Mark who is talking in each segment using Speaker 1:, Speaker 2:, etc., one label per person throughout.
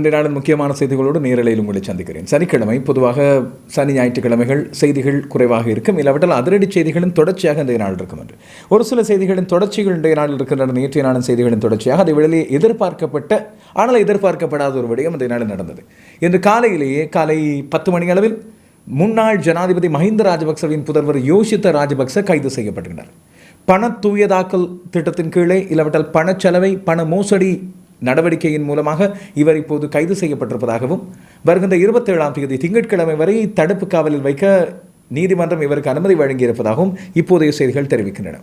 Speaker 1: இன்றைய நாளின் முக்கியமான செய்திகளோடு நேரலையில் உங்களை சந்திக்கிறேன். சனிக்கிழமை பொதுவாக சனி ஞாயிற்றுக்கிழமைகள் செய்திகள் குறைவாக இருக்கும். இல்லாவிட்டால் அதிரடி செய்திகளின் தொடர்ச்சியாக இன்றைய நாள் இருக்கும் என்று. ஒரு சில செய்திகளின் தொடர்ச்சிகள் இன்றைய நாளில் இருக்கின்றன. நேற்றைய நாளின் செய்திகளின் தொடர்ச்சியாக அதை வெளியே எதிர்பார்க்கப்பட்ட ஆனால் எதிர்பார்க்கப்படாத ஒரு விடயம் இன்றைய நாளில் நடந்தது. இன்று காலையிலேயே காலை பத்து மணி அளவில் முன்னாள் ஜனாதிபதி மஹிந்த ராஜபக்சவின் புதல்வர் யோஷித்த ராஜபக்ச கைது செய்யப்பட்டிருக்கிறார் பண தூயதாக்கல் திட்டத்தின் கீழே இல்லாவிட்டால் பணச்செலவை பண மோசடி நடவடிக்கையின் மூலமாக இவர் இப்போது கைது செய்யப்பட்டிருப்பதாகவும் வருகின்ற இருபத்தேழாம் தேதி திங்கட்கிழமை வரை தடுப்பு காவலில் வைக்க நீதிமன்றம் இவருக்கு அனுமதி வழங்கியிருப்பதாகவும் இப்போதைய செய்திகள் தெரிவிக்கின்றன.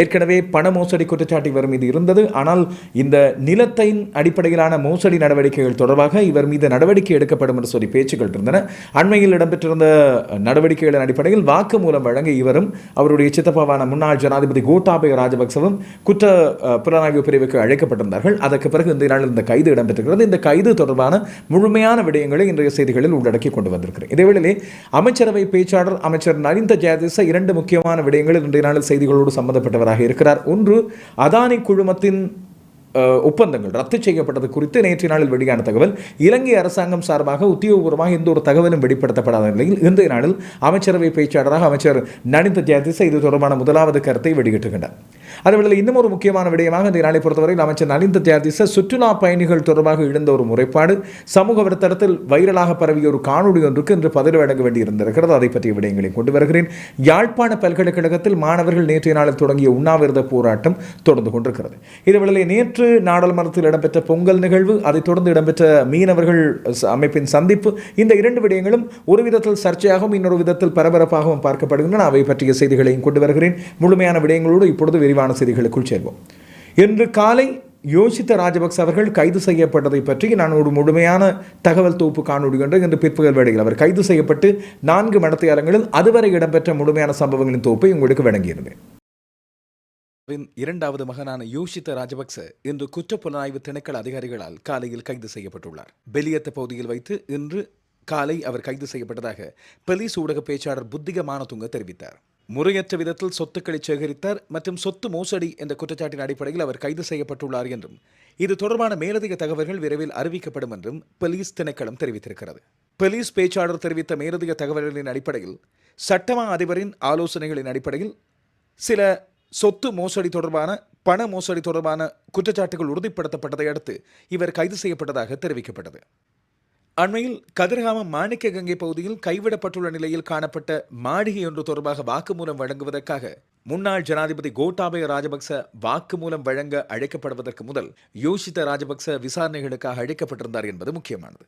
Speaker 1: ஏற்கனவே பண மோசடி குற்றச்சாட்டு இவர் மீது இருந்தது. ஆனால் இந்த நிலத்தின் அடிப்படையிலான மோசடி நடவடிக்கைகள் தொடர்பாக இவர் மீது நடவடிக்கை எடுக்கப்படும் என்று சொல்லி பேச்சுக்கள் இருந்தன. அண்மையில் இடம்பெற்றிருந்த நடவடிக்கைகளின் அடிப்படையில் வாக்குமூலம் வழங்க இவரும் அவருடைய சித்தப்பாவான முன்னாள் ஜனாதிபதி கோட்டாபய ராஜபக்சவும் குற்ற புலனாய்வு பிரிவுக்கு அழைக்கப்பட்டிருந்தார்கள். அதற்கு பிறகு இந்த நாளில் இந்த கைது இடம்பெற்றிருக்கிறது. இந்த கைது தொடர்பான முழுமையான விடயங்களை இன்றைய செய்திகளில் உள்ளடக்கி கொண்டு வந்திருக்கிறேன். இதேவேளையிலே அமைச்சரவை பேச்சாளர் அமைச்சர் நரிந்த ஜெயதேச இரண்டு முக்கியமான விடயங்கள் இன்றைய நாளில் செய்திகளோடு கொண்டவராக இருக்கிறார். ஒன்று அதானி குழுமத்தின் ஒப்பந்தங்கள் ரத்து செய்யப்பட்டது குறித்து நேற்றைய நாளில் வெளியான தகவல் இலங்கை அரசாங்கம் சார்பாக உத்தியோகபூர்வமாக எந்த ஒரு தகவலும் வெளிப்படுத்தப்படாத நிலையில் இன்றைய நாளில் அமைச்சரவை பேச்சாளராக அமைச்சர் நனிந்த ஜெயதிச இது தொடர்பான முதலாவது கருத்தை வெளியிட்டுகின்றார் அதேவேளையில் இன்னும் ஒரு முக்கியமான விடயமாக இந்த நாளை பொறுத்தவரையில் அமைச்சர் நலிந்த தியாதிச சுற்றுலா பயணிகள் தொடர்பாக எழுந்த ஒரு முறைப்பாடு சமூக வலைத்தளத்தில் வைரலாக பரவிய ஒரு காணொலி ஒன்றுக்கு இன்று பதில் வழங்க வேண்டியிருந்திருக்கிறது. அதை பற்றிய விடயங்களை கொண்டு வருகிறேன். யாழ்ப்பாண பல்கலைக்கழகத்தில் மாணவர்கள் நேற்றைய நாளில் தொடங்கிய உண்ணாவிரத போராட்டம் தொடர்ந்து கொண்டிருக்கிறது. இதுவேளை நேற்று நாடாளுமன்றத்தில் இடம்பெற்ற பொங்கல் நிகழ்வு அதைத் தொடர்ந்து இடம்பெற்ற மீனவர்கள் அமைப்பின் சந்திப்பு இந்த இரண்டு விடயங்களும் ஒரு விதத்தில் சர்ச்சையாகவும் இன்னொரு விதத்தில் பரபரப்பாகவும் பார்க்கப்படுகின்றன. அவை பற்றிய செய்திகளையும் கொண்டு வருகிறேன். முழுமையான விடயங்களோடு இப்பொழுது விரிவான செய்திகளுக்குள் சேர்வோம். இன்று காலை யோசித்த ராஜபக்ச அவர்கள் கைது செய்யப்பட்டதை பற்றி நான் ஒரு முழுமையான தகவல் தொகுப்பு காணொலி என்று இன்று பிற்பகல் வேளையில் அவர் கைது செய்யப்பட்டு நான்கு மடத்தியாரங்களில் அதுவரை இடம்பெற்ற முழுமையான சம்பவங்களின் தொகுப்பை உங்களுக்கு வழங்கியிருந்தேன். இரண்டாவது மகனான யோஷித்த ராஜபக்ச இன்று குற்றப்புலனாய்வு திணைக்கள அதிகாரிகளால் காலையில் கைது செய்யப்பட்டுள்ளார். பெலியத்த பகுதியில் வைத்து இன்று காலை அவர் கைது செய்யப்பட்டதாக பெலிஸ் ஊடக பேச்சாளர் புத்திக மானதுங்க தெரிவித்தார். முறையற்ற விதத்தில் சொத்துக்களை சேகரித்தார் மற்றும் சொத்து மோசடி என்ற குற்றச்சாட்டின் அடிப்படையில் அவர் கைது செய்யப்பட்டுள்ளார் என்றும் இது தொடர்பான மேலதிக தகவல்கள் விரைவில் அறிவிக்கப்படும் என்றும் பெலிஸ் திணைக்களம் தெரிவித்திருக்கிறது. பெலிஸ் பேச்சாளர் தெரிவித்த மேலதிக தகவல்களின் அடிப்படையில் சட்டமா அதிபரின் ஆலோசனைகளின் அடிப்படையில் சில சொத்து மோசடி தொடர்பான பண மோசடி தொடர்பான குற்றச்சாட்டுகள் உறுதிப்படுத்தப்பட்டதை அடுத்து இவர் கைது செய்யப்பட்டதாக தெரிவிக்கப்பட்டது. அண்மையில் கதிர்காமம் மாணிக்க கங்கை பகுதியில் கைவிடப்பட்டுள்ள நிலையில் காணப்பட்ட மாளிகை ஒன்று தொடர்பாக வாக்குமூலம் வழங்குவதற்காக முன்னாள் ஜனாதிபதி கோட்டாபய ராஜபக்ச வாக்குமூலம் வழங்க அழைக்கப்படுவதற்கு முதல் யோஷித்த ராஜபக்ச விசாரணைகளுக்காக அழைக்கப்பட்டிருந்தார் என்பது முக்கியமானது.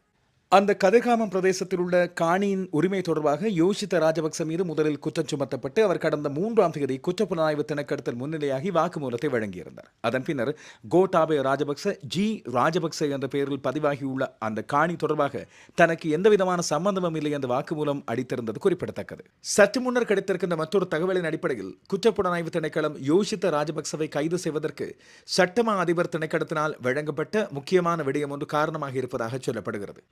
Speaker 1: அந்த கதிர்காமம் பிரதேசத்தில் உள்ள காணியின் உரிமை தொடர்பாக யோசித்த ராஜபக்ச மீது முதலில் குற்றம் சுமத்தப்பட்டு அவர் கடந்த மூன்றாம் தேதி குற்றப்புலனாய்வு திணைக்கடத்தல் முன்னிலையாகி வாக்குமூலத்தை வழங்கியிருந்தார். அதன் பின்னர் கோட்டாபய ராஜபக்ச ஜி ராஜபக்ச என்ற பெயரில் பதிவாகியுள்ள அந்த காணி தொடர்பாக தனக்கு எந்தவிதமான சம்பந்தமும் இல்லை என்ற வாக்குமூலம் அடித்திருந்தது குறிப்பிடத்தக்கது. சற்று முன்னர் கிடைத்திருக்கின்ற மற்றொரு தகவலின் அடிப்படையில் குற்றப்புலனாய்வு திணைக்களம் யோசித்த ராஜபக்சவை கைது செய்வதற்கு சட்டமா அதிபர் திணைக்களத்தினால் வழங்கப்பட்ட முக்கியமான விடயம் ஒன்று காரணமாக இருப்பதாக சொல்லப்படுகிறது.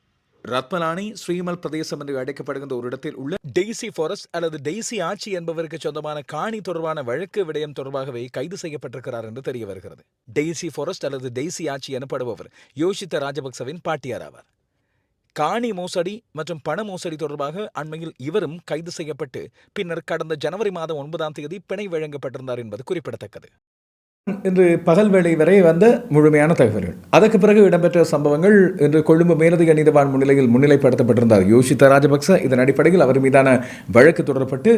Speaker 1: ரத்மலானி ஸ்ரீமல் பிரதேசம் என்று அழைக்கப்படுகின்ற ஒரு இடத்தில் உள்ள டெய்சி ஃபாரஸ்ட் அல்லது டெய்சி ஆட்சி என்பவருக்கு சொந்தமான காணி தொடர்பான வழக்கு விடயம் தொடர்பாகவே கைது செய்யப்பட்டிருக்கிறார் என்று தெரிய வருகிறது. டெய்சி ஃபாரஸ்ட் அல்லது டெய்சி ஆட்சி எனப்படுபவர் யோசித்த ராஜபக்சவின் பாட்டியார் ஆவார். காணி மோசடி மற்றும் பண மோசடி தொடர்பாக அண்மையில் இவரும் கைது செய்யப்பட்டு பின்னர் கடந்த ஜனவரி மாதம் ஒன்பதாம் தேதி பிணை வழங்கப்பட்டிருந்தார் என்பது குறிப்பிடத்தக்கது. இன்று பகல் வேளை வரை வந்த முழுமையான தகவல்கள். அதற்கு பிறகு இடம்பெற்ற சம்பவங்கள் இன்று கொழும்பு மேலதிக நீதிவான் முன்னிலையில் முன்னிலைப்படுத்தப்பட்டிருந்தார். யோசித்த ராஜபக்ச இதன் அடிப்படையில் அவர் மீதான வழக்கு தொடரப்பட்டு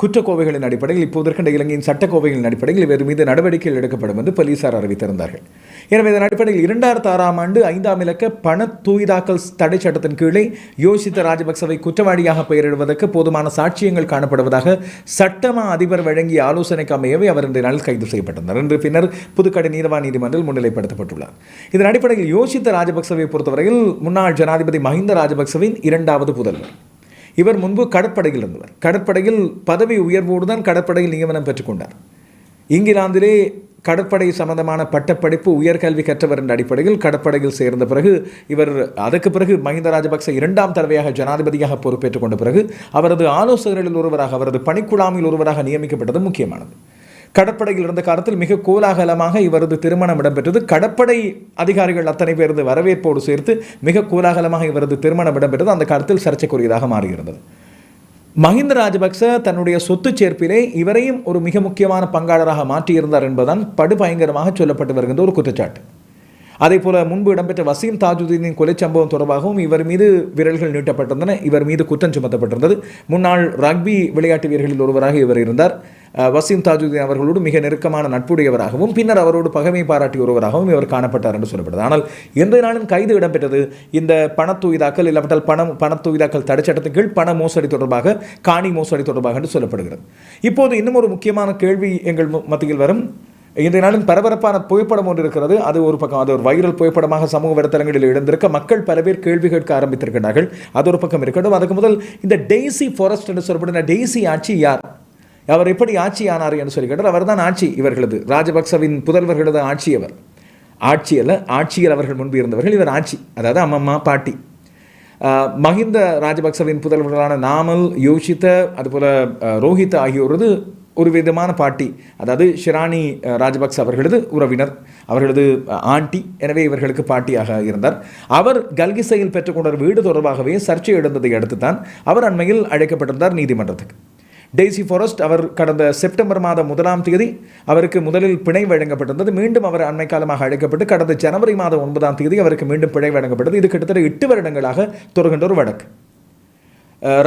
Speaker 1: குற்றக்கோவைகளின் அடிப்படையில் இப்போது இருக்கின்ற இலங்கையின் சட்டக்கோவைகளின் அடிப்படையில் இவர் மீது நடவடிக்கைகள் எடுக்கப்படும் என்று போலீசார் அறிவித்திருந்தார்கள். எனவே இதன் அடிப்படையில் இரண்டாயிரத்து ஆறாம் ஆண்டு ஐந்தாம் இலக்க பண தூய்தாக்கல் தடை சட்டத்தின் கீழே யோசித்த ராஜபக்சவை குற்றவாளியாக பெயரிடுவதற்கு போதுமான சாட்சியங்கள் காணப்படுவதாக சட்டமா அதிபர் வழங்கிய ஆலோசனைக்கு அமையவே அவர் இன்றைய நாளில் கைது செய்யப்பட்டிருந்தார். என்று பின்னர் புதுக்கடை நீதவா நீதிமன்றில் முன்னிலைப்படுத்தப்பட்டுள்ளார். இதன் அடிப்படையில் யோசித்த ராஜபக்சவை பொறுத்தவரையில் முன்னாள் ஜனாதிபதி மஹிந்த ராஜபக்சவின் இரண்டாவது புதல்வர். இவர் முன்பு கடற்படையில் இருந்தவர். கடற்படையில் பதவி உயர்வோடு தான் கடற்படையில் நியமனம் பெற்றுக்கொண்டார். இங்கிலாந்திலே கடற்படை சம்பந்தமான பட்டப்படிப்பு உயர்கல்வி கற்றவர் என்ற அடிப்படையில் கடற்படையில் சேர்ந்த பிறகு இவர் அதற்கு பிறகு மஹிந்த ராஜபக்ச இரண்டாம் தடவையாக ஜனாதிபதியாக பொறுப்பேற்றுக் கொண்ட பிறகு அவரது ஆலோசகர்களில் ஒருவராக அவரது பணிக்குழாமில் ஒருவராக நியமிக்கப்பட்டது முக்கியமானது. கடற்படையில் இருந்த காலத்தில் மிக கோலாகலமாக இவரது திருமணம் இடம்பெற்றது. கடற்படை அதிகாரிகள் அத்தனை பேரது வரவேற்போடு சேர்த்து மிக கோலாகலமாக இவரது திருமணம் இடம்பெற்றது. அந்த காலத்தில் சர்ச்சைக்குரியதாக மாறியிருந்தது. மஹிந்த ராஜபக்ச தன்னுடைய சொத்து சேர்ப்பிலே இவரையும் ஒரு மிக முக்கியமான பங்காளராக மாற்றியிருந்தார் என்பதுதான் படுபயங்கரமாக சொல்லப்பட்டு வருகின்ற ஒரு குற்றச்சாட்டு. அதே போல முன்பு இடம்பெற்ற வசீம் தாஜுதீனின் கொலை சம்பவம் தொடர்பாகவும் இவர் மீது விரல்கள் நீட்டப்பட்டிருந்தன. இவர் மீது குற்றம் சுமத்தப்பட்டிருந்தது. முன்னாள் ரக்பி விளையாட்டு வீரர்களில் ஒருவராக இவர் இருந்தார். வசீம் தாஜுதீன் அவர்களோடு மிக நெருக்கமான நட்புடையவராகவும் பின்னர் அவரோடு பகைமை பாராட்டி ஒருவராகவும் இவர் காணப்பட்டார் என்று சொல்லப்படுது. ஆனால் இன்றைய நாளின் கைது இடம்பெற்றது இந்த பணத்தூய்தாக்கல் இல்லாவிட்டால் பணம் பணத்தூய்தாக்கல் தடைச்சட்டத்தின் கீழ் பண மோசடி தொடர்பாக காணி மோசடி தொடர்பாக என்று சொல்லப்படுகிறது. இப்போது இன்னும் ஒரு முக்கியமான கேள்வி எங்கள் மத்தியில் வரும். இன்றைய நாளின் பரபரப்பான புகைப்படம் ஒன்று இருக்கிறது. அது ஒரு பக்கம் அது ஒரு வைரல் புகைப்படமாக சமூக வலைத்தளங்களில் எழுந்திருக்க மக்கள் பல பேர் கேள்வி கேட்க ஆரம்பித்திருக்கிறார்கள். அது ஒரு பக்கம் இருக்கட்டும். அதுக்கு முதல் இந்த டெய்சி ஃபாரஸ்ட் என்று சொல்லப்படுகிற டெய்சி ஆட்சி யார்? அவர் எப்படி ஆட்சி ஆனார் என்று சொல்லி கேட்டார் அவர்தான் ஆட்சி இவர்களது. ராஜபக்சவின் புதல்வர்களது ஆட்சி அவர். ஆட்சி அல்ல ஆட்சியில் அவர்கள் முன்பு இருந்தவர்கள் இவர் ஆட்சி. அதாவது அம்மம்மா பாட்டி. ஆஹ் மஹிந்த ராஜபக்சவின் புதல்வர்களான நாமல் யோஷித்த அதுபோல் ஆஹ் ரோஹித் ஆகியோரது ஒரு விதமான பாட்டி. அதாவது ஷிராணி ராஜபக்ச அவர்களது உறவினர். அவர்களது ஆண்டி. எனவே இவர்களுக்கு பாட்டியாக இருந்தார். அவர் கல்கிசையில் பெற்றுக்கொண்ட வீடு தொடர்பாகவே சர்ச்சை எழுந்ததை அடுத்து தான் அவர் அண்மையில் அழைக்கப்பட்டிருந்தார் நீதிமன்றத்துக்கு. டெய்சி ஃபாரஸ்ட் அவர் கடந்த செப்டம்பர் மாதம் முதலாம் தேதி அவருக்கு முதலில் பிணை வழங்கப்பட்டிருந்தது. மீண்டும் அவர் அண்மை காலமாக அழைக்கப்பட்டு கடந்த ஜனவரி மாதம் ஒன்பதாம் தேதி அவருக்கு மீண்டும் பிணை வழங்கப்பட்டது. இது கிட்டத்தட்ட எட்டு வருடங்களாக தொடர்கின்ற ஒரு வழக்கு. அஹ்,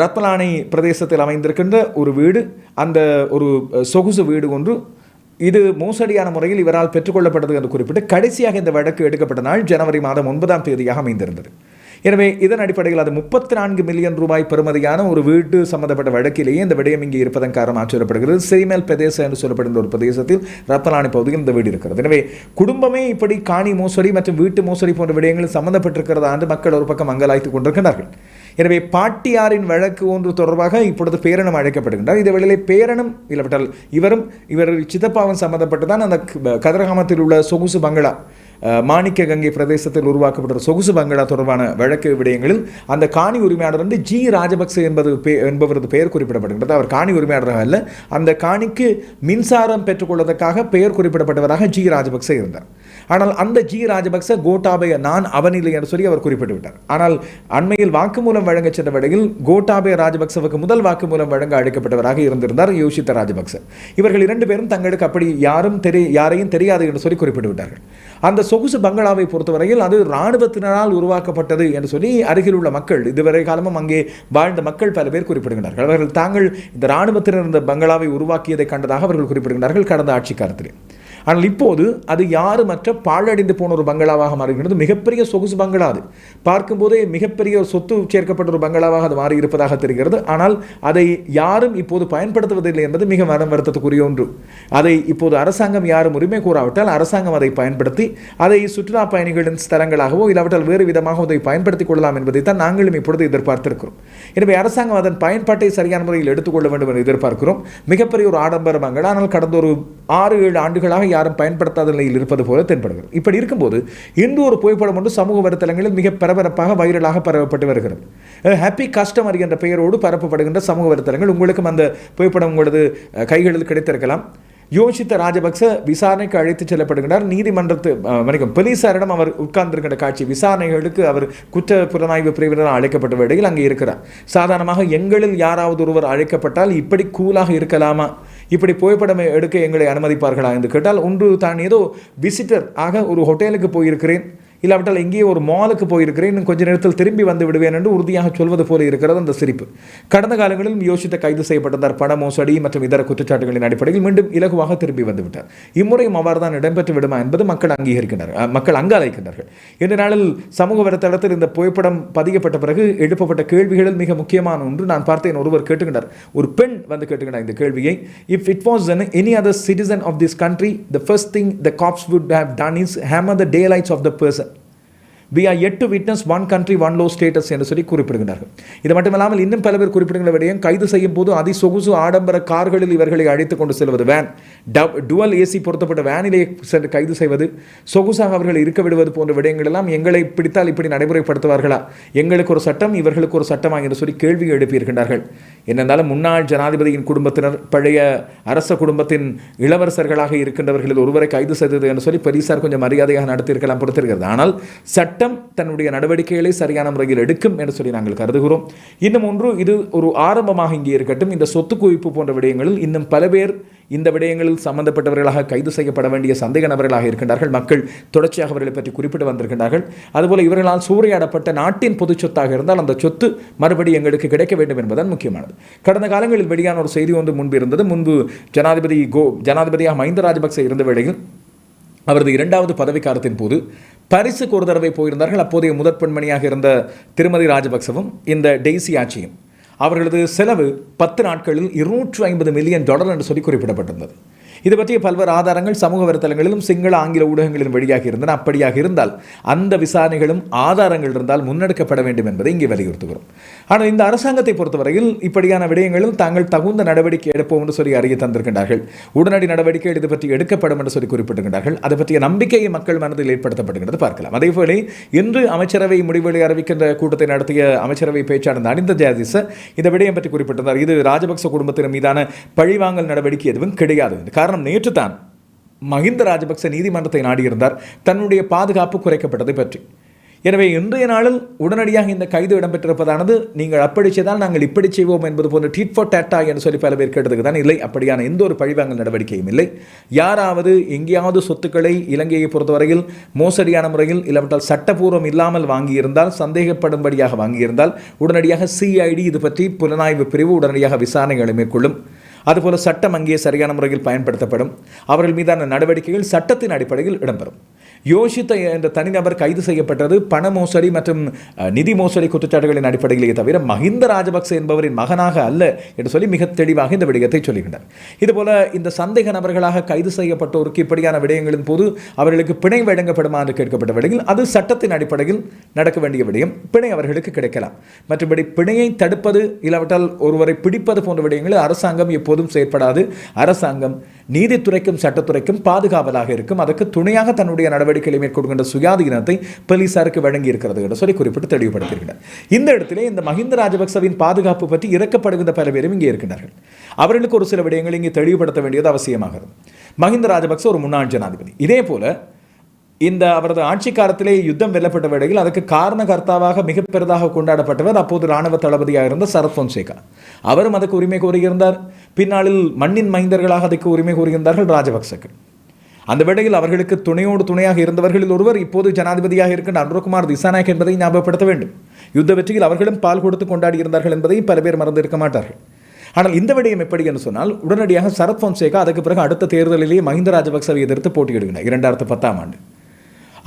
Speaker 1: பிரதேசத்தில் அமைந்திருக்கின்ற ஒரு வீடு அந்த ஒரு சொகுசு வீடு ஒன்று இது மோசடியான முறையில் இவரால் பெற்றுக்கொள்ளப்பட்டது என்று குறிப்பிட்டு கடைசியாக இந்த வழக்கு எடுக்கப்பட்ட நாள் ஜனவரி மாதம் ஒன்பதாம் தேதியாக அமைந்திருந்தது. எனவே இதன் அடிப்படையில் அது முப்பத்தி நான்கு மில்லியன் ரூபாய் பெறுமதியான ஒரு வீட்டு சம்பந்தப்பட்ட வழக்கிலேயே இந்த விடயம் இங்கே இருப்பதன் காரணமாக சொல்லப்படுகிறது சிறிமேல் பிரதேசம் என்று சொல்லப்படுகின்ற ஒரு பிரதேசத்தில் ரத்தலானி பகுதியில் இந்த வீடு இருக்கிறது. எனவே குடும்பமே இப்படி காணி மோசடி மற்றும் வீட்டு மோசடி போன்ற விடயங்களில் சம்பந்தப்பட்டிருக்கிறதா என்று மக்கள் ஒரு பக்கம் அங்கலாய்த்து கொண்டிருக்கிறார்கள் எனவே பாட்டியாரின் வழக்கு ஒன்று தொடர்பாக இப்பொழுது பேரணம் அழைக்கப்படுகின்றார் இந்த வேளையிலே பேரணம் இல்லப்பட்டால் இவரும் இவர் சித்தப்பாவும் சம்பந்தப்பட்டு தான் அந்த கதிரகாமத்தில் உள்ள சொகுசு பங்களா மாணிக்க கங்கை பிரதேசத்தில் உருவாக்கப்பட்ட சொகுசு பங்களா தொடர்பான வழக்கு விடயங்களில் அந்த காணி உரிமையாளர் வந்து ஜி ராஜபக்சே என்பது என்பவரது பெயர் குறிப்பிடப்படுகின்றது. அவர் காணி உரிமையாளராக அல்ல அந்த காணிக்கு மின்சாரம் பெற்றுக்கொள்வதற்காக பெயர் குறிப்பிடப்பட்டவராக ஜி ராஜபக்சே இருந்தார். ஆனால் அந்த ஜி ராஜபக்ச கோட்டாபய நான் அவனில்லை என்று சொல்லி அவர் குறிப்பிட்டு விட்டார் ஆனால் அண்மையில் வாக்குமூலம் வழங்க சென்ற வழியில் கோட்டாபய ராஜபக்சவுக்கு முதல் வாக்குமூலம் வழங்க அழைக்கப்பட்டவராக இருந்திருந்தார் யோசித்த ராஜபக்ச. இவர்கள் இரண்டு பேரும் தங்களுக்கு அப்படி யாரும் தெரி யாரையும் தெரியாது என்று சொல்லி குறிப்பிட்டு விட்டார்கள் அந்த சொகுசு பங்களாவை பொறுத்தவரையில் அது இராணுவத்தினரால் உருவாக்கப்பட்டது என்று சொல்லி அருகில் உள்ள மக்கள் இதுவரை காலமும் அங்கே வாழ்ந்த மக்கள் பல பேர் குறிப்பிடுகிறார்கள் அவர்கள் தாங்கள் இந்த இராணுவத்தினர் இந்த பங்களாவை உருவாக்கியதை கண்டதாக அவர்கள் குறிப்பிடுகிறார்கள் கடந்த ஆட்சி காலத்திலே ஆனால் இப்போது அது யாருமற்ற பாழடைந்து போன ஒரு பங்களாவாக மாறுகிறது மிகப்பெரிய சொகுசு பங்களா அது. பார்க்கும்போதே மிகப்பெரிய ஒரு சொத்து சேர்க்கப்பட்ட ஒரு பங்களாவாக அது மாறி இருப்பதாக தெரிகிறது. ஆனால் அதை யாரும் இப்போது பயன்படுத்துவதில்லை என்பது மிக மனம் வருத்தத்துக்குரிய ஒன்று. அதை இப்போது அரசாங்கம் யாரும் உரிமை கூறாவிட்டால் அரசாங்கம் அதை பயன்படுத்தி அதை சுற்றுலா பயணிகளின் ஸ்தலங்களாகவோ இல்லாவிட்டால் வேறு விதமாக அதை பயன்படுத்திக் கொள்ளலாம் என்பதை தான் நாங்களும் இப்பொழுது எதிர்பார்த்திருக்கிறோம். எனவே அரசாங்கம் அதன் பயன்பாட்டை சரியான முறையில் எடுத்துக்கொள்ள வேண்டும் என்று எதிர்பார்க்கிறோம். மிகப்பெரிய ஒரு ஆடம்பர பங்களா. ஆனால் கடந்த ஒரு ஆறு ஏழு ஆண்டுகளாக யாரும் பயன்படுத்தாத நிலையில் இருப்பது போல தென்படுகிறது. இப்படி இருக்கும்போது இன்று ஒரு புகைப்படம் ஒன்று சமூக வலைத்தளங்களில் மிக பரபரப்பாக வைரலாக பரவப்பட்டு வருகிறது. ஹாப்பி கஸ்டமர் என்ற பெயரோடு பரப்பப்படுகின்ற சமூக வலைத்தளங்கள் உங்களுக்கும் அந்த புகைப்படம் உங்களது கைகளில் கிடைத்திருக்கலாம். யோசித்த ராஜபக்ச விசாரணைக்கு அழைத்துச் செல்லப்படுகிறார் நீதிமன்றத்து அஹ், மன்னிக்கும் போலீசாரிடம் அவர் உட்கார்ந்திருக்கின்ற காட்சி விசாரணைகளுக்கு அவர் குற்ற புலனாய்வு பிரிவினர் அழைக்கப்பட்ட வேளையில் அங்கே இருக்கிறார். சாதாரணமாக எங்களில் யாராவது ஒருவர் அழைக்கப்பட்டால் இப்படி கூலாக இருக்கலாமா? இப்படி புகைப்படம் எடுக்க எங்களை அனுமதிப்பார்களா? என்று கேட்டால் ஒன்று தான் ஏதோ விசிட்டர் ஆக ஒரு ஹோட்டலுக்கு போயிருக்கிறேன். இல்லாவிட்டால் எங்கேயோ ஒரு மாலுக்கு போயிருக்கிறேன் இன்னும் கொஞ்ச நேரத்தில் திரும்பி வந்து விடுவேன் என்று உறுதியாக சொல்வது போல இருக்கிறது அந்த சிரிப்பு. கடந்த காலங்களிலும் யோசித்த கைது செய்யப்பட்டிருந்தார் பண மோசடி மற்றும் இதர குற்றச்சாட்டுகளின் அடிப்படையில் மீண்டும் இலகுவாக திரும்பி வந்துவிட்டார் இம்முறையும் அவ்வாறு தான் இடம்பெற்று விடுமா என்பது மக்கள் அங்கீகரிக்கின்றனர் மக்கள் அங்கு அழைக்கின்றார்கள் இந்த நாளில் சமூக வலைத்தளத்தில் இந்த புகைப்படம் பதியப்பட்ட பிறகு எழுப்பப்பட்ட கேள்விகளில் மிக முக்கியமான ஒன்று நான் பார்த்தேன் ஒருவர் கேட்டுக்கின்றார். ஒரு பெண் வந்து கேட்டுக்கிட்டார் இந்த கேள்வியை. If it was any other citizen of this country the first thing the cops would have done is hammer the daylights of the person we are yet to witness one country one law status என்று சொல்லி குறிப்பிடுகிறார்கள் இது மட்டுமில்லாமல் இன்னும் பல பேர் குறிப்பிடுகிற விடயம் கைது செய்யும் போது அதி சொகுசு ஆடம்பர கார்களில் இவர்களை அழைத்துக் கொண்டு செல்வது வேன் டுவல் ஏசி பொருத்தப்பட்ட வேனிலே சென்று கைது செய்வது சொகுசாக அவர்கள் இருக்க விடுவது போன்ற விடயங்கள் எல்லாம் எங்களை பிடித்தால் இப்படி நடைமுறைப்படுத்துவார்களா? எங்களுக்கு ஒரு சட்டம் இவர்களுக்கு ஒரு சட்டமா என்று சொல்லி கேள்வி எழுப்பியிருக்கின்றார்கள். என்னென்றாலும் முன்னாள் ஜனாதிபதியின் குடும்பத்தினர் பழைய அரச குடும்பத்தின் இளவரசர்களாக இருக்கின்றவர்களில் ஒருவரை கைது செய்தது என்று சொல்லி போலீசார் கொஞ்சம் மரியாதையாக நடத்தியிருக்கலாம் பொறுத்திருக்கிறது ஆனால் சட்டம் தன்னுடைய நடவடிக்கைகளை சரியான முறையில் எடுக்கும் என்று சொல்லி நாங்கள் கருதுகிறோம். இன்னும் ஒன்று இது ஒரு ஆரம்பமாக இங்கே இருக்கட்டும். இந்த சொத்து குவிப்பு போன்ற விடயங்களில் இன்னும் பல பேர் இந்த விடயங்களில் சம்பந்தப்பட்டவர்களாக கைது செய்யப்பட வேண்டிய சந்தேக நபர்களாக இருக்கின்றார்கள். மக்கள் தொடர்ச்சியாக அவர்களை பற்றி குறிப்பிட்டு வந்திருக்கின்றார்கள். அதுபோல இவர்களால் சூறையாடப்பட்ட நாட்டின் பொது சொத்தாக இருந்தால் அந்த சொத்து மறுபடி எங்களுக்கு கிடைக்க வேண்டும் என்பதுதான் முக்கியமானது. கடந்த காலங்களில் வெளியான ஒரு செய்தி ஒன்று முன்பு இருந்தது. முன்பு ஜனாதிபதி கோ ஜனாதிபதியாக மஹிந்த ராஜபக்சே இருந்த வேளையில் அவரது இரண்டாவது பதவிக்காலத்தின் போது பரிசுக்கு ஒரு தடவை போயிருந்தார்கள். அப்போதைய முதற் பெண்மணியாக இருந்த திருமதி ராஜபக்சவும் இந்த டெய்சி ஆட்சியும் அவர்களது செலவு பத்து நாட்களில் இருநூற்று ஐம்பது மில்லியன் டாலர் என்று சொல்லி குறிப்பிடப்பட்டிருந்தது. இது பற்றிய பல்வேறு ஆதாரங்கள் சமூக வலைத்தளங்களிலும் சிங்கள ஆங்கில ஊடகங்களிலும் வழியாக இருந்தன. அப்படியாக இருந்தால் அந்த விசாரணைகளும் ஆதாரங்கள் இருந்தால் முன்னெடுக்கப்பட வேண்டும் என்பதை இங்கே வலியுறுத்துகிறோம். ஆனால் இந்த அரசாங்கத்தை பொறுத்தவரையில் இப்படியான விடயங்களில் தாங்கள் தகுந்த நடவடிக்கை எடுப்போம் என்று சொல்லி அறிய தந்திருக்கின்றார்கள். உடனடி நடவடிக்கைகள் இது பற்றி எடுக்கப்படும் என்று சொல்லி குறிப்பிட்டிருக்கின்றார்கள். அதை பற்றிய நம்பிக்கையை மக்கள் மனதில் ஏற்படுத்தப்படுகிறது பார்க்கலாம். அதேபோல இன்று அமைச்சரவை முடிவுகளை அறிவிக்கின்ற கூட்டத்தை நடத்திய அமைச்சரவை பேச்சாளர் அனிந்த ஜாதிச இந்த விடயம் பற்றி குறிப்பிட்டிருந்தார். இது ராஜபக்ச குடும்பத்தின் மீதான பழிவாங்கல் நடவடிக்கை எதுவும் கிடையாது. காரணம் நேற்று தான் மஹிந்த ராஜபக்ச நீதிமன்றத்தை நாடியிருந்தார். தன்னுடைய பாதுகாப்பு குறைக்கப்பட்டதை பற்றி. எனவே இன்றைய நாளில் உடனடியாக இந்த கைது இடம்பெற்றிருப்பதானது நீங்கள் அப்படி செய்தால் நாங்கள் இப்படி செய்வோம் என்பது போன்ற டீட் ஃபார் டேட்டா என்று சொல்லி பல பேர் கேட்டதுக்கு தான் இல்லை. அப்படியான எந்த ஒரு பழிவாங்கல் நடவடிக்கையும் இல்லை. யாராவது எங்கேயாவது சொத்துக்களை இலங்கையை பொறுத்தவரையில் மோசடியான முறையில் இல்லாவிட்டால் சட்டப்பூர்வம் இல்லாமல் வாங்கியிருந்தால் சந்தேகப்படும்படியாக வாங்கியிருந்தால் உடனடியாக சிஐடி இது பற்றி புலனாய்வு பிரிவு உடனடியாக விசாரணைகளை மேற்கொள்ளும். அதுபோல சட்டம் அங்கே சரியான முறையில் பயன்படுத்தப்படும். அவர்கள் மீதான நடவடிக்கைகள் சட்டத்தின் அடிப்படையில் இடம்பெறும். யோசித்த என்ற தனிநபர் கைது செய்யப்பட்டது. பண மோசடி மற்றும் நிதி மோசடி குற்றச்சாட்டுகளின் அடிப்படையிலேயே தவிர மஹிந்த ராஜபக்சே என்பவரின் மகனாக அல்ல என்று சொல்லி மிக தெளிவாக இந்த விடயத்தை சொல்லுகின்றனர் இதுபோல இந்த சந்தேக நபர்களாக கைது செய்யப்பட்டோருக்கு இப்படியான விடயங்களின் போது அவர்களுக்கு பிணை வழங்கப்படுமா என்று கேட்கப்பட்ட விடயங்கள் அது சட்டத்தின் அடிப்படையில் நடக்க வேண்டிய விடயம். பிணை அவர்களுக்கு கிடைக்கலாம். மற்றபடி பிணையை தடுப்பது இல்லாவிட்டால் ஒருவரை பிடிப்பது போன்ற விடயங்களில் அரசாங்கம் எப்போதும் செயற்படாது. அரசாங்கம் நீதித்துறைக்கும் சட்டத்துறைக்கும் பாதுகாவலாக இருக்கும். அதற்கு துணையாக தன்னுடைய நடவடிக்கைகளை மேற்கொள்கின்ற சுயாதீனத்தை போலீசாருக்கு வழங்கி இருக்கிறது என்று சொல்லி குறிப்பிட்டு தெளிவுபடுத்தியிருக்கிறார். இந்த இடத்திலே இந்த மஹிந்த ராஜபக்சவின் பாதுகாப்பு பற்றி இறக்கப்படுகின்ற பல பேரும் இங்கே இருக்கின்றார்கள். அவர்களுக்கு ஒரு சில விடயங்களை இங்கே தெளிவுபடுத்த வேண்டியது அவசியமாகிறது. மஹிந்த ராஜபக்ச ஒரு முன்னாள் ஜனாதிபதி. இதே போல இந்த அவரது ஆட்சி காலத்திலே யுத்தம் வெல்லப்பட்ட வேளையில் அதுக்கு காரணகர்த்தாவாக மிக பெரிதாக கொண்டாடப்பட்டவர் அப்போது ராணுவ தளபதியாக இருந்த சரத் பொன்சேகா. அவரும் அதுக்கு உரிமை கோரியிருந்தார். பின்னாளில் மண்ணின் மைந்தர்களாக அதுக்கு உரிமை கோரியிருந்தார்கள் ராஜபக்சக்கள். அந்த வேளையில் அவர்களுக்கு துணையோடு துணையாக இருந்தவர்களில் ஒருவர் இப்போது ஜனாதிபதியாக இருக்கின்ற அனுரகுமார் திசாநாயக் என்பதை ஞாபகப்படுத்த வேண்டும். யுத்த வெற்றியில் அவர்களும் பால் கொடுத்து கொண்டாடி இருந்தார்கள் என்பதை பல பேர் மறந்து இருக்க மாட்டார்கள். ஆனால் இந்த விடயம் எப்படி என்று சொன்னால் உடனடியாக சரத் பொன்சேகா அதுக்கு பிறகு அடுத்த தேர்தலிலேயே மஹிந்த ராஜபக்சவை எதிர்த்து போட்டியிடுகிறார் இரண்டாயிரத்து பத்தாம் ஆண்டு.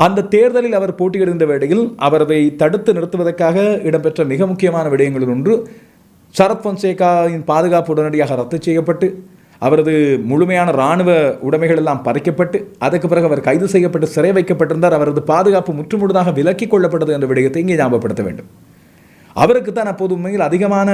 Speaker 1: அந்த தேர்தலில் அவர் போட்டியிடுகின்ற வேளையில் அவரை தடுத்து நிறுத்துவதற்காக இடம்பெற்ற மிக முக்கியமான விடயங்களில் ஒன்று சரத் பொன்சேகாவின் பாதுகாப்பு உடனடியாக ரத்து செய்யப்பட்டு அவரது முழுமையான இராணுவ உடைமைகள் எல்லாம் பறிக்கப்பட்டு அதற்கு பிறகு அவர் கைது செய்யப்பட்டு சிறை வைக்கப்பட்டிருந்தார் அவரது பாதுகாப்பு முற்றுமுழுதாக விலக்கிக் கொள்ளப்பட்டது என்ற விடயத்தை இங்கே ஞாபகப்படுத்த வேண்டும். அவருக்கு தான் அப்போது உண்மையில் அதிகமான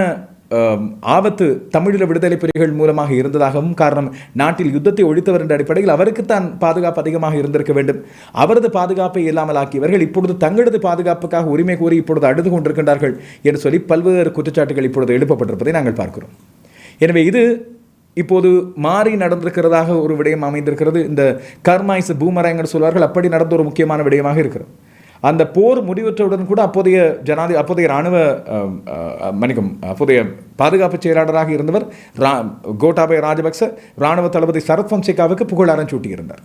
Speaker 1: ஆபத்து தமிழீழ விடுதலை புலிகள் மூலமாக இருந்ததாகவும் காரணம் நாட்டில் யுத்தத்தை ஒழித்தவர் என்ற அடிப்படையில் அவருக்குத்தான் பாதுகாப்பு அதிகமாக இருந்திருக்க வேண்டும். அவரது பாதுகாப்பை இல்லாமல் ஆக்கியவர்கள் இப்பொழுது தங்களது பாதுகாப்புக்காக உரிமை கூறி இப்பொழுது அழுது கொண்டிருக்கின்றார்கள் என்று சொல்லி பல்வேறு குற்றச்சாட்டுகள் இப்பொழுது எழுப்பப்பட்டிருப்பதை நாங்கள் பார்க்கிறோம். எனவே இது இப்போது மாறி நடந்திருக்கிறதாக ஒரு விடயம் அமைந்திருக்கிறது. இந்த கர்மாய்ஸ் பூமரங்கன்னு சொல்வார்கள். அப்படி நடந்த ஒரு முக்கியமான விடயமாக இருக்கிறது. அந்த போர் முடிவுற்றவுடன் கூட அப்போதைய ஜனாதி அப்போதைய இராணுவ மன்னிக்கும் அப்போதைய பாதுகாப்பு செயலாளராக இருந்தவர் ரா கோட்டாபய ராஜபக்ச இராணுவ தளபதி சரத் பொன்சேகாவுக்கு புகழாரம் சூட்டியிருந்தார்.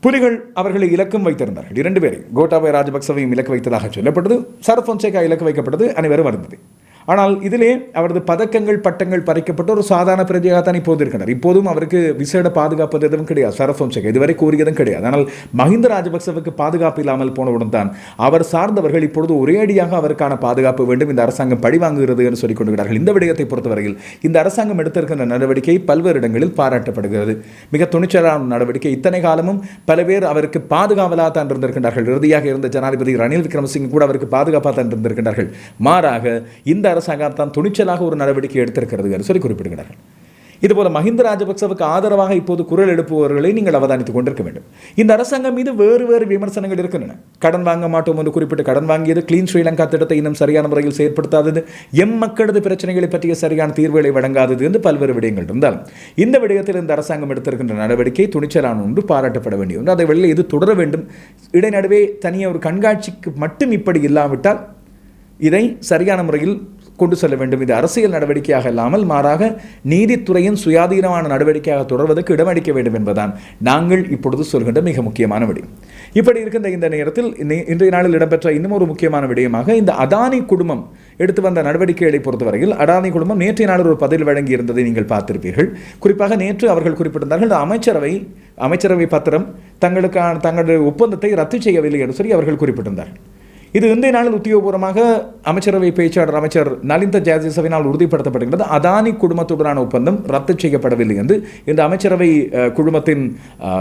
Speaker 1: புலிகள் அவர்களை இலக்கும் வைத்திருந்தார்கள். இரண்டு பேரை கோட்டாபய ராஜபக்சவையும் இலக்கு வைத்ததாக சொல்லப்பட்டது. சரத் பொன்சேகா இலக்கு வைக்கப்பட்டது. அனைவரும் வருந்தது ஆனால் இதிலே அவரது பதக்கங்கள் பட்டங்கள் பறிக்கப்பட்ட ஒரு சாதாரண பிரஜையாக தான் இப்போது இருக்கிறார் இப்போதும் அவருக்கு விசேட பாதுகாப்பு எதுவும் கிடையாது. சரத் இதுவரை கூறியதும் கிடையாது. ஆனால் மஹிந்த ராஜபக்சவுக்கு பாதுகாப்பு இல்லாமல் போனவுடன் தான் அவர் சார்ந்தவர்கள் இப்பொழுது ஒரேடியாக அவருக்கான பாதுகாப்பு வேண்டும் இந்த அரசாங்கம் பழிவாங்குகிறது என்று சொல்லிக் கொண்டுகிறார்கள் இந்த விடயத்தை பொறுத்தவரையில் இந்த அரசாங்கம் எடுத்திருக்கின்ற நடவடிக்கை பல்வேறு இடங்களில் பாராட்டப்படுகிறது. மிக துணிச்சலான நடவடிக்கை. இத்தனை காலமும் பல பேர் அவருக்கு பாதுகாவலாக தான் இருந்திருக்கின்றார்கள். இறுதியாக இருந்த ஜனாதிபதி ரணில் விக்ரமசிங் கூட அவருக்கு பாதுகாப்பாக தான் இருந்திருக்கின்றார்கள். மாறாக இந்த அரசாங்கம் தான் துணிச்சலாக ஒரு நடவடிக்கை எடுத்திருக்கிறது என்று சொல்லி குறிப்பிடுகிறார்கள். இதுபோல மஹிந்த ராஜபக்சவுக்கு ஆதரவாக இப்போது குரல் எழுப்புபவர்களை நீங்கள் அவதானித்துக் கொண்டிருக்க வேண்டும். இந்த அரசாங்கம் மீது வேறு வேறு விமர்சனங்கள் இருக்கின்றன. கடன் வாங்க மாட்டோம் என்று குறிப்பிட்டு கடன் வாங்கியது கிளீன் ஸ்ரீலங்கா திட்டத்தை இன்னும் சரியான முறையில் செயற்படுத்தாதது எம் மக்களது பிரச்சனைகளை பற்றிய சரியான தீர்வுகளை வழங்காதது என்று பல்வேறு விடயங்கள் இருந்தாலும் இந்த விடயத்தில் இந்த அரசாங்கம் எடுத்திருக்கின்ற நடவடிக்கை துணிச்சலான ஒன்று பாராட்டப்பட வேண்டிய ஒன்று. அதை வெளியில் இது தொடர வேண்டும். இடைநடுவே தனியாக ஒரு கண்காட்சிக்கு மட்டும் இப்படி இல்லாவிட்டால் இதை சரியான முறையில் கொண்டு செல்ல வேண்டும். இது அரசியல் நடவடிக்கையாக இல்லாமல் மாறாக நீதித்துறையின் சுயாதீனமான நடவடிக்கையாக தொடர்வதற்கு இடமளிக்க வேண்டும் என்பதுதான் நாங்கள் இப்பொழுது சொல்கின்ற மிக முக்கியமான விடயம். இப்படி இருக்கின்ற இந்த நேரத்தில் இன்றைய நாளில் இடம்பெற்ற இன்னும் ஒரு முக்கியமான விடயமாக இந்த அதானி குடும்பம் எடுத்து வந்த நடவடிக்கைகளை பொறுத்தவரையில் அடானி குடும்பம் நேற்றைய நாளில் ஒரு பதில் வழங்கி இருந்ததை நீங்கள் பார்த்திருப்பீர்கள். குறிப்பாக நேற்று அவர்கள் குறிப்பிட்டிருந்தார்கள் அமைச்சரவை அமைச்சரவை பத்திரம் தங்களுக்கான தங்களுடைய ஒப்பந்தத்தை ரத்து செய்யவில்லை என்று சொல்லி அவர்கள் குறிப்பிட்டிருந்தார்கள். இது இன்றைய நாளில் உத்தியோகபூர்வமாக அமைச்சரவை பேச்சாளர் அமைச்சர் நலிந்த ஜாதிசவினால் உறுதிப்படுத்தப்படுகிறது அதானி குடும்பத்துடனான ஒப்பந்தம் ரத்து செய்யப்படவில்லை என்று இந்த அமைச்சரவை குழுமத்தின்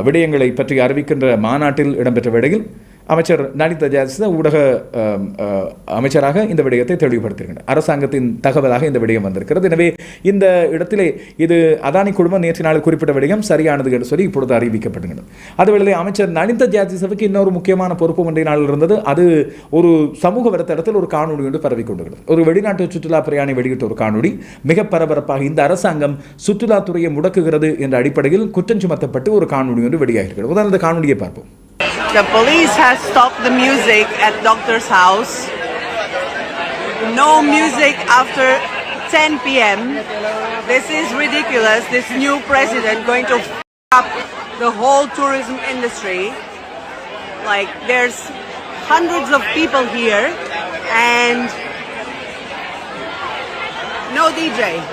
Speaker 1: விடயங்களை பற்றி அறிவிக்கின்ற மாநாட்டில் இடம்பெற்ற வேளையில் அமைச்சர் நலிந்த ஜாஜிச ஊடக அமைச்சராக இந்த விடயத்தை தெளிவுபடுத்தியிருக்கிறார். அரசாங்கத்தின் தகவலாக இந்த விடயம் வந்திருக்கிறது. எனவே இந்த இடத்திலே இது அதானி குழுமம் நேற்று நாளில் குறிப்பிட்ட விடயம் சரியானது என்று சொல்லி இப்பொழுது அறிவிக்கப்படுகிறது அதுவேளை அமைச்சர் நலிந்த ஜாஜிசவுக்கு இன்னொரு முக்கியமான பொறுப்பு ஒன்றைய நாளில் இருந்தது. அது ஒரு சமூக வலைத்தளத்தில் ஒரு காணொலி ஒன்று பரவி கொண்டிருக்கிறது ஒரு வெளிநாட்டு சுற்றுலா பிரயாணி வெளியிட்ட ஒரு காணொலி மிக பரபரப்பாக இந்த அரசாங்கம் சுற்றுலாத்துறையை முடக்குகிறது என்ற அடிப்படையில் குற்றம் சுமத்தப்பட்டு ஒரு காணொலி ஒன்று வெளியாகிறது உதாரண இந்த காணொலியை பார்ப்போம்.
Speaker 2: The police has stopped the music at doctor's house. No music after 10 p.m. This is ridiculous. This new president going to up the whole tourism industry. Like there's hundreds of people here and no DJ.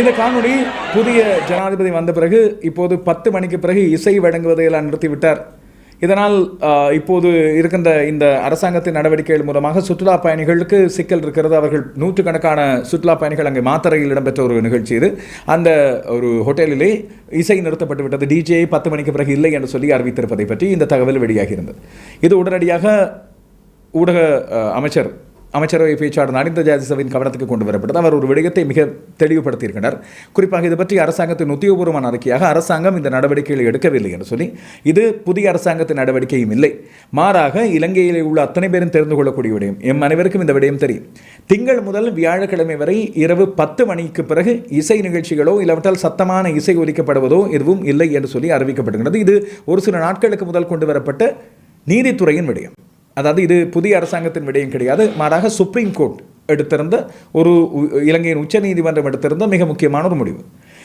Speaker 1: இந்த காணொளி புதிய ஜனாதிபதி வந்த பிறகு இப்போது பத்து மணிக்கு பிறகு இசை வழங்குவதை எல்லாம் நிறுத்திவிட்டார். இதனால் இப்போது இருக்கின்ற இந்த அரசாங்கத்தின் நடவடிக்கைகள் மூலமாக சுற்றுலா பயணிகளுக்கு சிக்கல் இருக்கிறது. அவர்கள் நூற்றுக்கணக்கான சுற்றுலா பயணிகள் அங்கே மாத்தரையில் இடம்பெற்ற ஒரு நிகழ்ச்சி இது. அந்த ஒரு ஹோட்டலிலே இசை நிறுத்தப்பட்டு விட்டது. டிஜே பத்து மணிக்கு பிறகு இல்லை என்று சொல்லி அறிவித்திருப்பதை பற்றி இந்த தகவல் வெளியாகி இருந்தது இது உடனடியாக ஊடக அமைச்சர் அமைச்சரவை பேச்சாளர் நடிந்த ஜாதிசவின் கவனத்துக்கு கொண்டு வரப்பட்டது. அவர் ஒரு விடயத்தை மிக தெளிவுபடுத்தியிருக்கிறார். குறிப்பாக இது பற்றி அரசாங்கத்தின் உத்தியோகபூர்வமான அறிக்கையாக அரசாங்கம் இந்த நடவடிக்கைகளை எடுக்கவில்லை என்று சொல்லி இது புதிய அரசாங்கத்தின் நடவடிக்கையும் இல்லை. மாறாக இலங்கையில் உள்ள அத்தனை பேரும் தெரிந்து கொள்ளக்கூடிய விடயம் எம் அனைவருக்கும் இந்த விடயம் தெரியும். திங்கள் முதல் வியாழக்கிழமை வரை இரவு பத்து மணிக்கு பிறகு இசை நிகழ்ச்சிகளோ இல்லாவிட்டால் சத்தமான இசை ஒலிக்கப்படுவதோ எதுவும் இல்லை என்று சொல்லி அறிவிக்கப்படுகிறது. இது ஒரு சில நாட்களுக்கு முதல் கொண்டு வரப்பட்ட நீதித்துறையின் விடயம். அதாவது இது புதிய அரசாங்கத்தின் விடயம் கிடையாது. மாறாக சுப்ரீம் கோர்ட் எடுத்திருந்த ஒரு இலங்கையின் இலங்கையின் உச்சநீதிமன்றம் எடுத்திருந்த மிக முக்கியமான ஒரு முடிவு.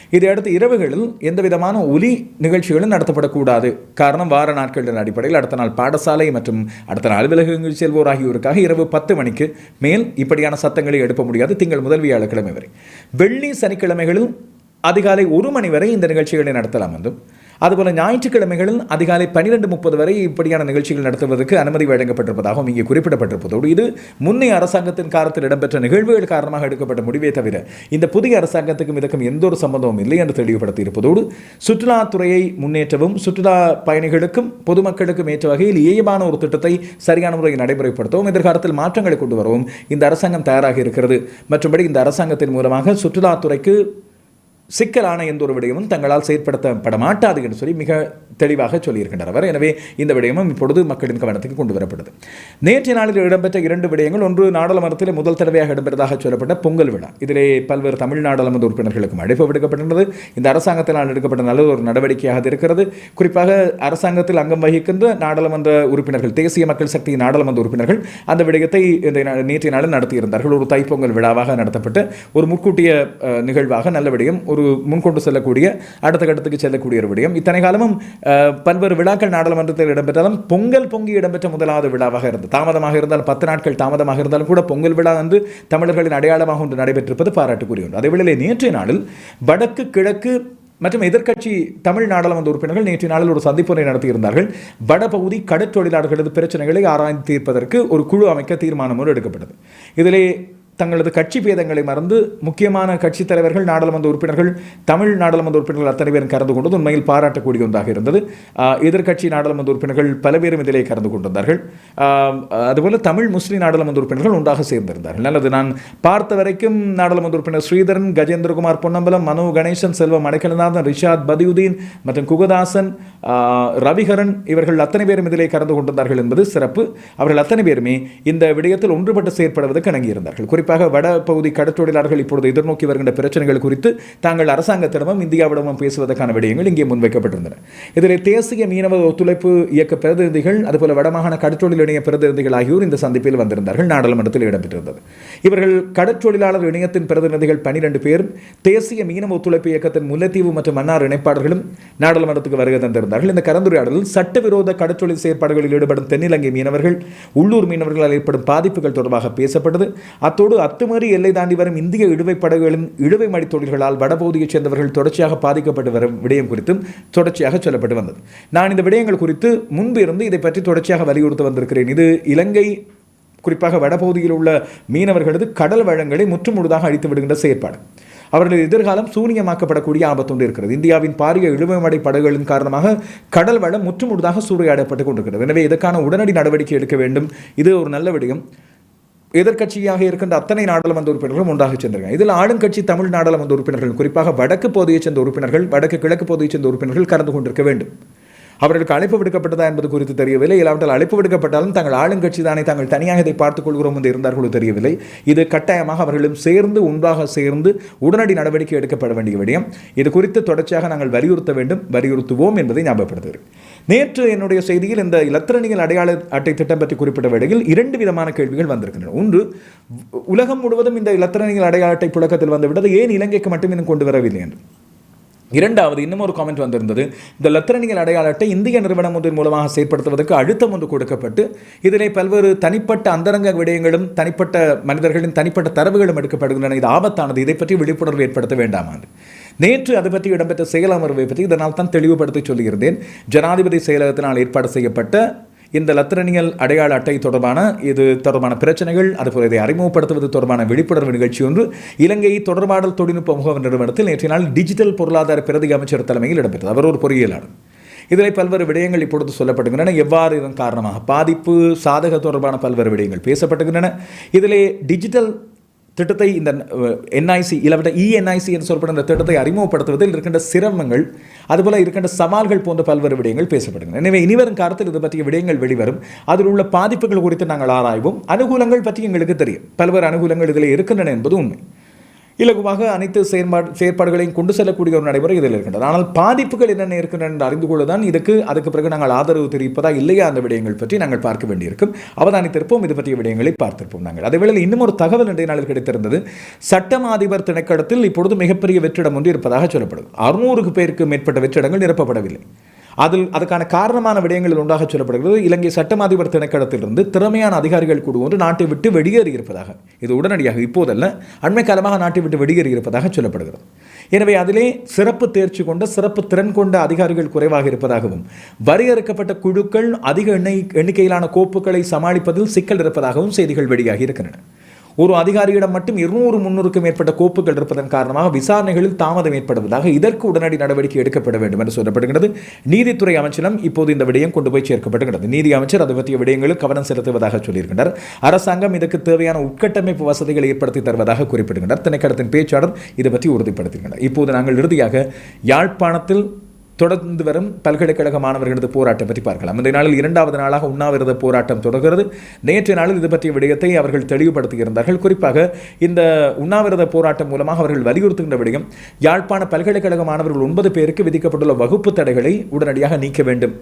Speaker 1: இதையடுத்து இரவுகளில் எந்த விதமான ஒலி நிகழ்ச்சிகளும் நடத்தப்படக்கூடாது. காரணம் வார நாட்களின் அடிப்படையில் அடுத்த நாள் பாடசாலை மற்றும் அடுத்த நாள் விலகங்கள் செல்வோர் ஆகியோருக்காக இரவு பத்து மணிக்கு மேல் இப்படியான சத்தங்களை எழுப்ப முடியாது. திங்கள் முதல் வியாழக்கிழமை வரை. வெள்ளி சனிக்கிழமைகளில் அதிகாலை ஒரு மணி வரை இந்த நிகழ்ச்சிகளை நடத்தலாம் என்றும் அதுபோல் ஞாயிற்றுக்கிழமைகளில் அதிகாலை பன்னிரெண்டு முப்பது வரை இப்படியான நிகழ்ச்சிகள் நடத்துவதற்கு அனுமதி வழங்கப்பட்டிருப்பதாகவும் இங்கே குறிப்பிடப்பட்டிருப்பதோடு இது முன்னைய அரசாங்கத்தின் காலத்தில் இடம்பெற்ற நிகழ்வுகள் காரணமாக எடுக்கப்பட்ட முடிவே தவிர இந்த புதிய அரசாங்கத்துக்கும் இதற்கும் எந்த ஒரு சம்பந்தமும் இல்லை என்று தெளிவுபடுத்தி இருப்பதோடு சுற்றுலாத்துறையை முன்னேற்றவும் சுற்றுலா பயணிகளுக்கும் பொதுமக்களுக்கும் ஏற்ற வகையில் இயல்பான ஒரு திட்டத்தை சரியான முறையில் நடைமுறைப்படுத்தவும் எதிர்காலத்தில் மாற்றங்களை கொண்டு வரவும் இந்த அரசாங்கம் தயாராக இருக்கிறது. மற்றபடி இந்த அரசாங்கத்தின் மூலமாக சுற்றுலாத்துறைக்கு சிக்கலான எந்த ஒரு விடயமும் தங்களால் செயற்படுத்தப்பட மாட்டாது என்று சொல்லி மிக தெளிவாக சொல்லியிருக்கின்றனர் அவர். எனவே இந்த விடயமும் இப்பொழுது மக்களின் கவனத்துக்கு கொண்டு வரப்பட்டது. நேற்றைய நாளில் இடம்பெற்ற இரண்டு விடயங்கள் ஒன்று நாடாளுமன்றத்தில் முதல் தடவையாக இடம்பெற்றதாக சொல்லப்பட்ட பொங்கல் விழா. இதிலே பல்வேறு தமிழ் நாடாளுமன்ற உறுப்பினர்களுக்கும் அழைப்பு விடுக்கப்பட்டுள்ளது இந்த அரசாங்கத்தினால் எடுக்கப்பட்ட நல்ல ஒரு நடவடிக்கையாக இருக்கிறது. குறிப்பாக அரசாங்கத்தில் அங்கம் வகிக்கின்ற நாடாளுமன்ற உறுப்பினர்கள் தேசிய மக்கள் சக்தி நாடாளுமன்ற உறுப்பினர்கள் அந்த விடயத்தை இந்த நேற்றைய நாளில் நடத்தியிருந்தார்கள். ஒரு தைப்பொங்கல் விழாவாக நடத்தப்பட்டு ஒரு முற்கூட்டிய நிகழ்வாக நல்ல விடயம் ஒரு முன்கொண்டு செல்லக்கூடிய அடுத்த கட்டத்துக்கு செல்லக்கூடிய ஒரு விடயம். இத்தனை காலமும் பல்வேறு விழாக்கள் நாடாளுமன்றத்தில் இடம்பெற்றாலும் பொங்கல் பொங்கி இடம்பெற்ற முதலாவது விழாவாக இருந்தது. தாமதமாக இருந்தாலும் பத்து நாட்கள் தாமதமாக இருந்தாலும் கூட பொங்கல் விழா வந்து தமிழர்களின் அடையாளமாக ஒன்று நடைபெற்றிருப்பது பாராட்டுக்குரிய ஒன்று. அதேவேளை நேற்றைய நாளில் வடக்கு கிழக்கு மற்றும் எதிர்க்கட்சி தமிழ் நாடாளுமன்ற உறுப்பினர்கள் நேற்று நாளில் ஒரு சந்திப்புரை நடத்தியிருந்தார்கள். வடபகுதி கடற்றொழிலாளர்களது பிரச்சனைகளை ஆராய்ந்து தீர்ப்பதற்கு ஒரு குழு அமைக்க தீர்மானம் ஒன்று எடுக்கப்பட்டது. இதிலே தங்களது கட்சி பேதங்களை மறந்து முக்கியமான கட்சித் தலைவர்கள் நாடாளுமன்ற உறுப்பினர்கள் தமிழ் நாடாளுமன்ற உறுப்பினர்கள் அத்தனை பேரும் கலந்து கொண்டது உண்மையில் பாராட்டக்கூடிய ஒன்றாக இருந்தது. எதிர்கட்சி எதிர்க்கட்சி நாடாளுமன்ற உறுப்பினர்கள் பல பேரும் இதிலே கலந்து கொண்டிருந்தார்கள். அதுபோல் அதுபோல தமிழ் முஸ்லிம் நாடாளுமன்ற உறுப்பினர்கள் ஒன்றாக சேர்ந்திருந்தார்கள். நல்லது நான் பார்த்த வரைக்கும் நாடாளுமன்ற உறுப்பினர் ஸ்ரீதரன் கஜேந்திரகுமார் பொன்னம்பலம் மனோ கணேசன் செல்வம் அடைக்கலநாதன் ரிஷாத் பதியுதீன் மற்றும் குகதாசன் ரவிகரன் இவர்கள் அத்தனை பேரும் இதிலே கலந்து கொண்டிருந்தார்கள் என்பது சிறப்பு. அவர்கள் அத்தனை பேருமே இந்த விடயத்தில் ஒன்றுபட்டு செயற்படுவதற்கு இணங்கியிருந்தார்கள். குறிப்பாக வட பகுதி கடற்றொழிலாளர்கள் இப்பொழுது எதிர்நோக்கி வருகின்ற பிரச்சனைகள் குறித்து தாங்கள் அரசாங்கத்திடமும் இந்தியாவிடமும் பேசுவதற்கான விடயங்கள் இங்கே முன்வைக்கப்பட்டிருந்தன. இதில் தேசிய மீனவ ஒத்துழைப்பு இயக்க பிரதிநிதிகள் அதுபோல வடமாகாண கடற்றொழில் இணைய பிரதிநிதிகள் ஆகியோர் இந்த சந்திப்பில் வந்திருந்தார்கள் நாடாளுமன்றத்தில் இடம்பெற்றிருந்தது. இவர்கள் கடற்றொழிலாளர் இணையத்தின் பிரதிநிதிகள் பனிரெண்டு பேரும் தேசிய மீனவ ஒத்துழைப்பு இயக்கத்தின் முல்லைத்தீவு மற்றும் மன்னார் இணைப்பாளர்களும் நாடாளுமன்றத்துக்கு வருகை தந்திருந்தார்கள். இந்த கலந்துரையாடலில் சட்டவிரோத கடற்றொழில் செயற்பாடுகளில் ஈடுபடும் தென்னிலங்கை மீனவர்கள் உள்ளூர் மீனவர்களால் ஏற்படும் பாதிப்புகள் தொடர்பாக பேசப்பட்டது. அத்தோடு அத்துமீறி எல்லை தாண்டி வரும் இந்திய இழுவை படகுகளின் இழுவை மடி தொழில்களால் வடபகுதியைச் சேர்ந்தவர்கள் தொடர்ச்சியாக பாதிக்கப்பட்டு வரும் விடயம் குறித்தும் தொடர்ச்சியாக சொல்லப்பட்டு வந்தது. நான் இந்த விடயங்கள் குறித்து முன்பு இருந்து இதை பற்றி தொடர்ச்சியாக வலியுறுத்தி வந்திருக்கிறேன். இது இலங்கை குறிப்பாக வடபகுதியில் உள்ள மீனவர்களது கடல் வளங்களை முற்றுமுழுதாக அழித்து விடுகின்ற செயற்பாடு. அவர்களது எதிர்காலம் சூனியமாக்கப்படக்கூடிய ஆபத்தொன்று இருக்கிறது. இந்தியாவின் பாரிய இழுவமடை படகுகளின் காரணமாக கடல் வளம் முற்றுமுழுதாக சூறையாடப்பட்டுக் கொண்டிருக்கிறது. எனவே இதற்கான உடனடி நடவடிக்கை எடுக்க வேண்டும். இது ஒரு நல்ல விடயம். எதிர்க்கட்சியாக இருக்கின்ற அத்தனை நாடாளுமன்ற உறுப்பினர்களும் ஒன்றாக சென்றிருக்காங்க இதில் ஆளுங்கட்சி தமிழ் நாடாளுமன்ற உறுப்பினர்கள் குறிப்பாக வடக்கு பகுதியைச் சேர்ந்த உறுப்பினர்கள் வடக்கு கிழக்கு பகுதியைச் சேர்ந்த உறுப்பினர்கள் கலந்து கொண்டிருக்க வேண்டும். அவர்களுக்கு அழைப்பு விடுக்கப்பட்டதா என்பது குறித்து தெரியவில்லை. இல்லாவிட்டால் அழைப்பு விடுக்கப்பட்டாலும் தாங்கள் ஆளுங்கட்சி தானே தாங்கள் தனியாக இதை பார்த்துக் கொள்கிறோம் என்று இருந்தார்களோ தெரியவில்லை. இது கட்டாயமாக அவர்களும் சேர்ந்து ஒன்றாக சேர்ந்து உடனடி நடவடிக்கை எடுக்கப்பட வேண்டிய விடயம். இது குறித்து தொடர்ச்சியாக நாங்கள் வலியுறுத்த வேண்டும் வலியுறுத்துவோம் என்பதை ஞாபகப்படுத்துகிறேன். நேற்று என்னுடைய செய்தியில் இந்த இலத்திரனியல் அடையாள அட்டை திட்டம் பற்றி குறிப்பிட்ட வேளையில் இரண்டு விதமான கேள்விகள் வந்திருக்கின்றன. ஒன்று உலகம் முழுவதும் இந்த இலத்திரனியல் அடையாள அட்டை புழக்கத்தில் வந்துவிட்டது ஏன் இலங்கைக்கு மட்டும் இன்னும் கொண்டு வரவில்லை என்று? இரண்டாவது இன்னும் ஒரு காமெண்ட் வந்திருந்தது இந்த லத்திரணிகள் அடையாள அட்டை இந்திய நிறுவனம் ஒன்றின் மூலமாக செயற்படுத்துவதற்கு அழுத்தம் ஒன்று கொடுக்கப்பட்டு இதிலே பல்வேறு தனிப்பட்ட அந்தரங்க விடயங்களும் தனிப்பட்ட மனிதர்களின் தனிப்பட்ட தரவுகளும் எடுக்கப்படுகின்றன. இது ஆபத்தானது. இதை பற்றி விழிப்புணர்வு ஏற்படுத்த வேண்டாமான் நேற்று அது பற்றி இடம்பெற்ற செயல் அமர்வை பற்றி இதனால் தான் தெளிவுபடுத்தி சொல்லியிருந்தேன். ஜனாதிபதி செயலகத்தினால் ஏற்பாடு செய்யப்பட்ட இந்த லத்திரனியல் அடையாள அட்டை தொடர்பான இது தொடர்பான பிரச்சனைகள் அதுபோல இதை அறிமுகப்படுத்துவது தொடர்பான விழிப்புணர்வு நிகழ்ச்சி ஒன்று இலங்கை தொடர்பாடல் தொழில்நுட்ப முகவர் நிறுவனத்தில் நேற்றைய நாள் டிஜிட்டல் பொருளாதார பிரதி அமைச்சர் தலைமையில் இடம்பெற்றது. அவர் ஒரு பொறியியலாளர். இதில் பல்வேறு விடயங்கள் இப்பொழுது சொல்லப்படுகின்றன. எவ்வாறு இதன் காரணமாக பாதிப்பு சாதக தொடர்பான பல்வேறு விடயங்கள் பேசப்படுகின்றன. இதிலே டிஜிட்டல் திட்டத்தை இந்த என்ஐசி இல்லாவிட்ட இஎன்ஐசி என்று சொல்லப்படும் இந்த திட்டத்தை அறிமுகப்படுத்துவதில் இருக்கின்ற சிரமங்கள் அதுபோல இருக்கின்ற சவால்கள் போன்ற பல்வேறு விடயங்கள் பேசப்படுகின்றன. எனவே இனிவரும் காலத்தில் இது பற்றிய விடயங்கள் வெளிவரும். அதில் உள்ள பாதிப்புகள் குறித்து நாங்கள் ஆராய்வோம். அனுகூலங்கள் பற்றி எங்களுக்கு தெரியும். பல்வேறு அனுகூலங்கள் இதில் இருக்கின்றன என்பது உண்மை. இலகுவாக அனைத்து செயற்பாடு செயற்பாடுகளையும் கொண்டு செல்லக்கூடிய ஒரு நடைமுறை இதில் இருக்கின்றது. ஆனால் பாதிப்புகள் என்னென்ன இருக்கின்றன என்று அறிந்து கொள்ளதான் இதுக்கு அதுக்கு பிறகு நாங்கள் ஆதரவு தெரிவிப்பதா இல்லையா அந்த விடயங்கள் பற்றி நாங்கள் பார்க்க வேண்டியிருக்கும். அவதானித்திருப்போம். இது பற்றிய விடயங்களை பார்த்திருப்போம் நாங்கள். அதேவேளை இன்னும் ஒரு தகவல் இன்றைய நாளில் கிடைத்திருந்தது. சட்டம் அதிபர் திணைக்களத்தில் இப்பொழுது மிகப்பெரிய வெற்றிடம் ஒன்று இருப்பதாக சொல்லப்படும் அறுநூறுக்கு பேருக்கு மேற்பட்ட வெற்றிடங்கள் நிரப்பப்படவில்லை. அதில் அதுக்கான காரணமான விடயங்களில் ஒன்றாக சொல்லப்படுகிறது. இலங்கை சட்டமாதிபர் திணைக்களத்திலிருந்து திறமையான அதிகாரிகள் குழு ஒன்று நாட்டை விட்டு வெளியேறி இருப்பதாக இது உடனடியாக இப்போதல்ல. அண்மை காலமாக நாட்டை விட்டு வெளியேறி இருப்பதாக சொல்லப்படுகிறது. எனவே அதிலே சிறப்பு தேர்ச்சி கொண்ட சிறப்பு திறன் கொண்ட அதிகாரிகள் குறைவாக இருப்பதாகவும் வரையறுக்கப்பட்ட குழுக்கள் அதிக எண்ணெய் எண்ணிக்கையிலான கோப்புகளை சமாளிப்பதில் சிக்கல் இருப்பதாகவும் செய்திகள் வெளியாகி இருக்கின்றன. ஒரு அதிகாரியிடம் மட்டும் இருநூறு முன்னூறுக்கும் மேற்பட்ட கோப்புகள் இருப்பதன் காரணமாக விசாரணைகளில் தாமதம் ஏற்படுவதாக இதற்கு உடனடி நடவடிக்கை எடுக்கப்பட வேண்டும் என்று சொல்லப்படுகிறது நீதித்துறை அமைச்சிடம் இப்போது இந்த விடயம் கொண்டு போய் சேர்க்கப்படுகிறது நீதி அமைச்சர் அது பற்றிய விடயங்களில் கவனம் செலுத்துவதாக சொல்லியிருக்கின்றார். அரசாங்கம் இதற்கு தேவையான உட்கட்டமைப்பு வசதிகளை ஏற்படுத்தி தருவதாக குறிப்பிடுகின்றார். திணைக்களத்தின் பேச்சாளர் இதை பற்றி உறுதிப்படுத்துகின்றனர் இப்போது நாங்கள் இறுதியாக யாழ்ப்பாணத்தில் தொடர்ந்து வரும் பல்கலைக்கழக மாணவர்களது போராட்டம் பற்றி பார்க்கலாம். இந்த நாளில் இரண்டாவது நாளாக உண்ணாவிரத போராட்டம் தொடர்கிறது. நேற்றைய நாளில் இது பற்றிய விடயத்தை அவர்கள் தெளிவுபடுத்தியிருந்தார்கள் குறிப்பாக இந்த உண்ணாவிரத போராட்டம் மூலமாக அவர்கள் வலியுறுத்துகின்ற விடயம் யாழ்ப்பாண பல்கலைக்கழக மாணவர்கள் ஒன்பது பேருக்கு விதிக்கப்பட்டுள்ள வகுப்பு தடைகளை உடனடியாக நீக்க வேண்டும்.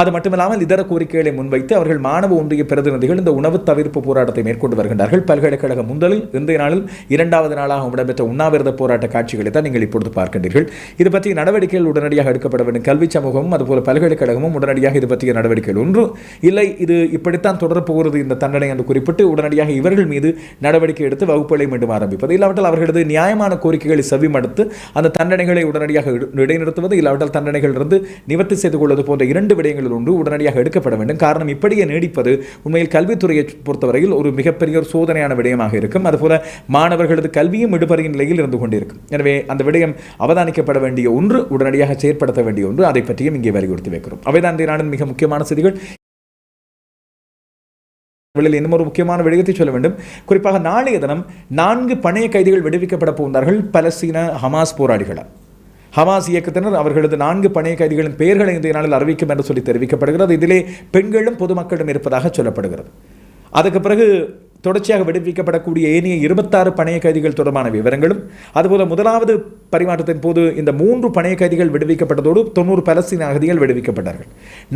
Speaker 1: அது மட்டுமில்லாமல் இதர கோரிக்கைகளை முன்வைத்து அவர்கள் மாணவ ஒன்றிய பிரதிநிதிகள் இந்த உணவு தவிர்ப்பு போராட்டத்தை மேற்கொண்டு வருகின்றார்கள். பல்கலைக்கழக முந்தலில் இன்றைய நாளில் இரண்டாவது நாளாக இடம்பெற்ற உண்ணாவிரத போராட்ட காட்சிகளை தான் நீங்கள் இப்பொழுது பார்க்கின்றீர்கள். இது பற்றிய நடவடிக்கைகள் உடனடியாக எடுக்கப்பட வேண்டும் கல்வி சமூகமும் அதுபோல பல்கலைக்கழகமும் உடனடியாக இது பற்றிய நடவடிக்கைகள் ஒன்று. இல்லை இது இப்படித்தான் தொடரப்போகிறது இந்த தண்டனை என்று குறிப்பிட்டு உடனடியாக இவர்கள் மீது நடவடிக்கை எடுத்து வகுப்புகளை மீண்டும் ஆரம்பிப்பது. இல்லாவிட்டால் அவர்களது நியாயமான கோரிக்கைகளை செவிமடுத்து அந்த தண்டனைகளை உடனடியாக இடைநிறுத்துவது இல்லாவிட்டால் தண்டனைகள் இருந்து நிவர்த்தி செய்து கொள்வது போன்ற இரண்டு விடயங்கள் நடவடிக்கைகள் ஒன்று உடனடியாக எடுக்கப்பட வேண்டும். காரணம் இப்படியே நீடிப்பது உண்மையில் கல்வித்துறையை பொறுத்தவரையில் ஒரு மிகப்பெரிய ஒரு சோதனையான விடயமாக இருக்கும். அதுபோல மாணவர்களது கல்வியும் இடுபறியின் நிலையில் இருந்து கொண்டிருக்கும். எனவே அந்த விடயம் அவதானிக்கப்பட வேண்டிய ஒன்று உடனடியாக செயற்படுத்த வேண்டிய ஒன்று. அதை பற்றியும் இங்கே வலியுறுத்தி வைக்கிறோம். அவைதான் மிக முக்கியமான செய்திகள். வெளியில் இன்னும் ஒரு முக்கியமான விடயத்தை சொல்ல வேண்டும். குறிப்பாக நாளைய தினம் நான்கு பணைய கைதிகள் விடுவிக்கப்பட போகிறார்கள் பலஸ்தீன ஹமாஸ் போராளிகளால். ஹமாஸ் இயக்கத்தினர் அவர்களது நான்கு பணைய கைதிகளின் பெயர்களை இந்த நாளில் அறிவிக்கும் என்று சொல்லி தெரிவிக்கப்படுகிறது. இதிலே பெண்களும் பொதுமக்களும் இருப்பதாக சொல்லப்படுகிறது. அதுக்கு பிறகு தொடர்ச்சியாக விடுவிக்கப்படக்கூடிய ஏனைய இருபத்தாறு பணைய கைதிகள் தொடர்பான விவரங்களும் அதுபோல முதலாவது பரிமாற்றத்தின் போது இந்த மூன்று பணைய கைதிகள் விடுவிக்கப்பட்டதோடு தொண்ணூறு பலஸ்தீன அகதிகள் விடுவிக்கப்பட்டார்கள்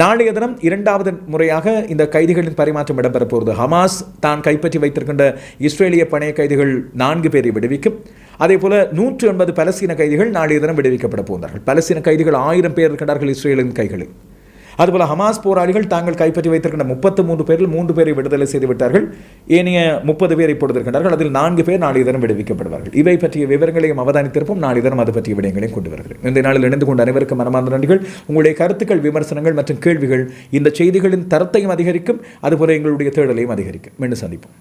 Speaker 1: நாளைய தினம் இரண்டாவது முறையாக இந்த கைதிகளின் பரிமாற்றம் இடம்பெறப் போகிறது. ஹமாஸ் தான் கைப்பற்றி வைத்திருக்கின்ற இஸ்ரேலிய பணைய கைதிகள் நான்கு பேரை விடுவிக்கும். அதே போல நூற்று எண்பது பலஸ்தீன கைதிகள் நாளைய தினம் விடுவிக்கப்பட போகிறார்கள். பலஸ்தீன கைதிகள் ஆயிரம் பேர் இருக்கின்றார்கள் இஸ்ரேலின் கைகளில். அதுபோல ஹமாஸ் போராளிகள் தாங்கள் கைப்பற்றி வைத்திருக்கின்ற முப்பத்து மூன்று பேரில் மூன்று பேரை விடுதலை செய்து விட்டார்கள். ஏனைய முப்பது பேர் இப்பொழுது இருக்கின்றார்கள். அதில் நான்கு பேர் நாளைய தினம் விடுவிக்கப்படுவார்கள். இவை பற்றிய விவரங்களையும் அவதானித்திருப்போம். நாளைய தினம் அது பற்றிய விடயங்களையும் கொண்டு வருகிறேன். இந்த நாளில் இணைந்து கொண்ட அனைவருக்கும் மனமார்ந்த நன்றிகள். உங்களுடைய கருத்துக்கள் விமர்சனங்கள் மற்றும் கேள்விகள் இந்த செய்திகளின் தரத்தையும் அதிகரிக்கும். அதுபோல எங்களுடைய தேடலையும் அதிகரிக்கும். மீண்டும் சந்திப்போம்.